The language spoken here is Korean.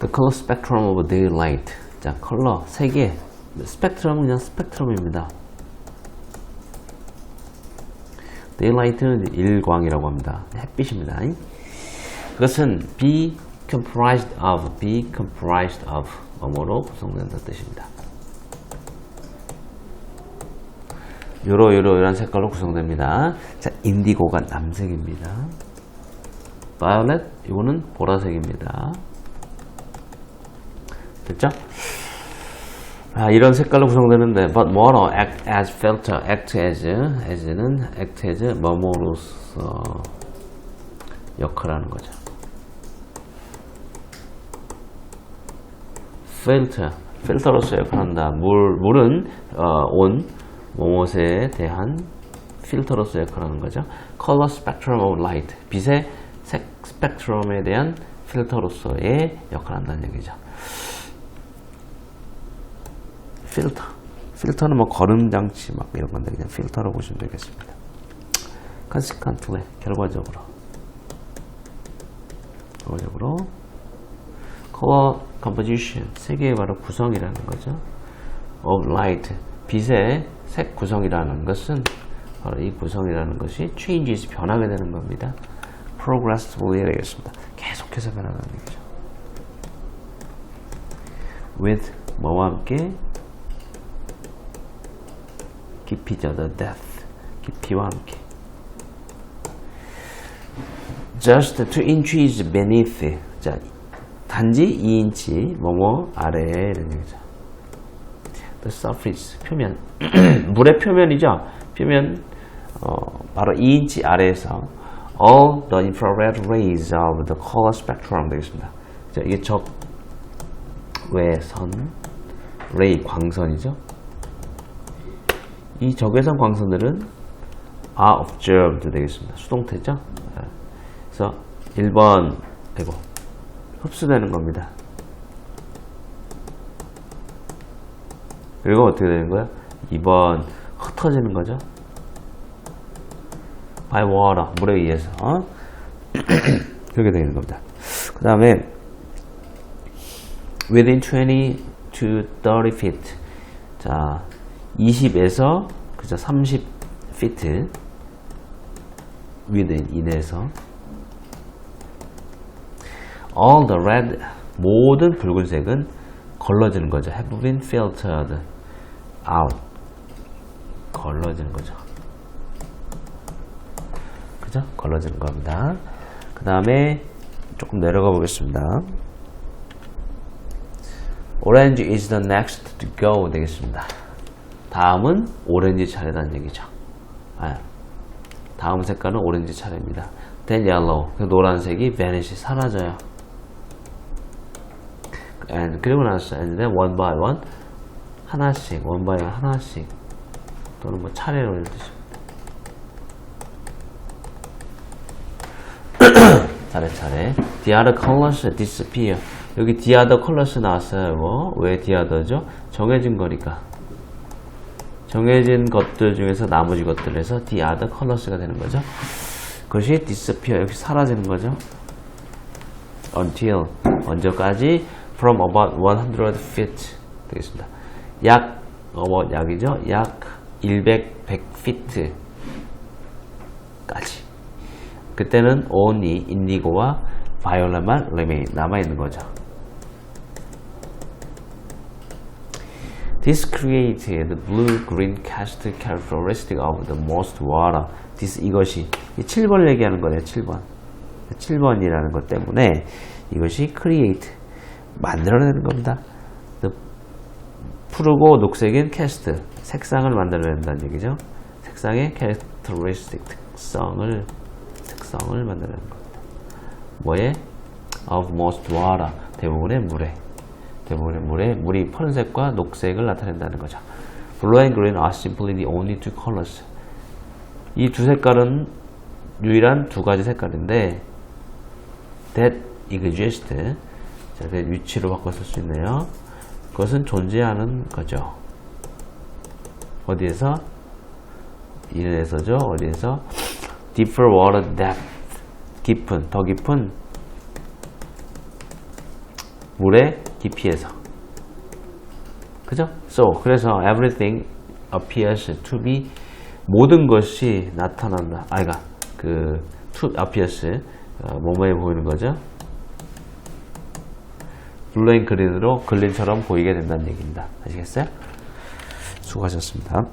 The color spectrum of daylight. 자, 컬러 세 개. 스펙트럼은 그냥 스펙트럼입니다. daylight는 일광이라고 합니다. 햇빛입니다. 그것은 be comprised of, be comprised of 뭐뭐로 구성된다는 뜻입니다. 요러 요러 이런 색깔로 구성됩니다. 자, 인디고가 남색입니다. violet 이거는 보라색입니다. 됐죠? 아, 이런 색깔로 구성되는데 but 뭐로 act as filter, act as as는 act as 뭐뭐로서 역할하는 거죠. filter, 필터로서 역할한다. 물, 물은 어, 온 뭐뭇에 대한 필터로서 역할하는 거죠. color spectrum of light, 빛의 색 스펙트럼에 대한 필터로서의 역할한다는 얘기죠. 필터. 필터는 뭐 거름 장치 막 이런 건데 그냥 필터로 보시면 되겠습니다. consequently 결과적으로 결과적으로 color composition 세계의 바로 구성이라는 거죠. of light 빛의 색 구성이라는 것은 바로 이 구성이라는 것이 changes 변하게 되는 겁니다. progressively 되겠습니다. 계속해서 변하는 얘기죠. with 뭐와 함께 깊이죠. the depth 깊이와 함께 just 2 inches beneath 자 단지 2인치 뭐뭐 아래에 이런 얘기죠. the surface 표면 물의 표면이죠. 표면 어, 바로 2인치 아래에서 all the infrared rays of the color spectrum 되겠습니다. 자, 이게 적외선 레이 광선이죠. 이 적외선 광선들은 are observed 되겠습니다. 수동태죠. 네. 그래서 1번 이거 흡수되는 겁니다. 그리고 어떻게 되는 거야? 2번 흩어지는 거죠. by water 물에 의해서 어? 그렇게 되는 겁니다. 그 다음에 within 20 to 30 feet 자 20에서 그죠 30 feet within 이내에서 all the red 모든 붉은색은 걸러지는 거죠. have been filtered out 걸러지는 거죠. 그죠? 걸러지는 겁니다. 그 다음에 조금 내려가 보겠습니다. Orange is the next to go 되겠습니다. 다음은 오렌지 차례라는 얘기죠. 아, 다음 색깔은 오렌지 차례입니다. Then yellow, 그 노란색이 vanish, 사라져요. And 그리고 나서 and then one by one 하나씩, one by one 하나씩 또는 뭐 차례로 이런 뜻입니다. 차례차례. The other colors disappear. 여기 the other colors 나왔어요. 뭐? 왜 the other죠? 정해진 거니까. 정해진 것들 중에서 나머지 것들에서 the other colors가 되는 거죠. 그것이 disappear. 여기 사라지는 거죠. until. 언제까지? from about 100 feet. 되겠습니다. 약, about 약이죠. 약 100, 100 feet까지. 그때는 only 인디고와 바이올렛만 remain 남아있는 거죠. This created the blue-green cast characteristic of the most water. This 이것이 이 7번 얘기하는 거예요. 7번. 7번이라는 것 때문에 이것이 create 만들어내는 겁니다. 푸르고 녹색인 cast 색상을 만들어낸다는 얘기죠. 색상의 characteristic 특성을 특성을 만들어내는 겁니다. 뭐에? of most water 대부분의 물에 대부분의 물에 물이 푸른색과 녹색을 나타낸다는 거죠. Blue and green are simply the only two colors. 이 두 색깔은 유일한 두 가지 색깔인데 that exist. 자, 위치로 바꿔 쓸 수 있네요. 그것은 존재하는 거죠. 어디에서? 이에서죠. 어디에서? deeper water depth. 깊은, 더 깊은 물의 깊이에서. 그죠? So, 그래서 everything appears to be 모든 것이 나타난다. 아이가 그 to appears 어, 뭐뭐해 보이는 거죠? 블루인 그린으로 그린처럼 보이게 된다는 얘기입니다. 아시겠어요? 수고하셨습니다.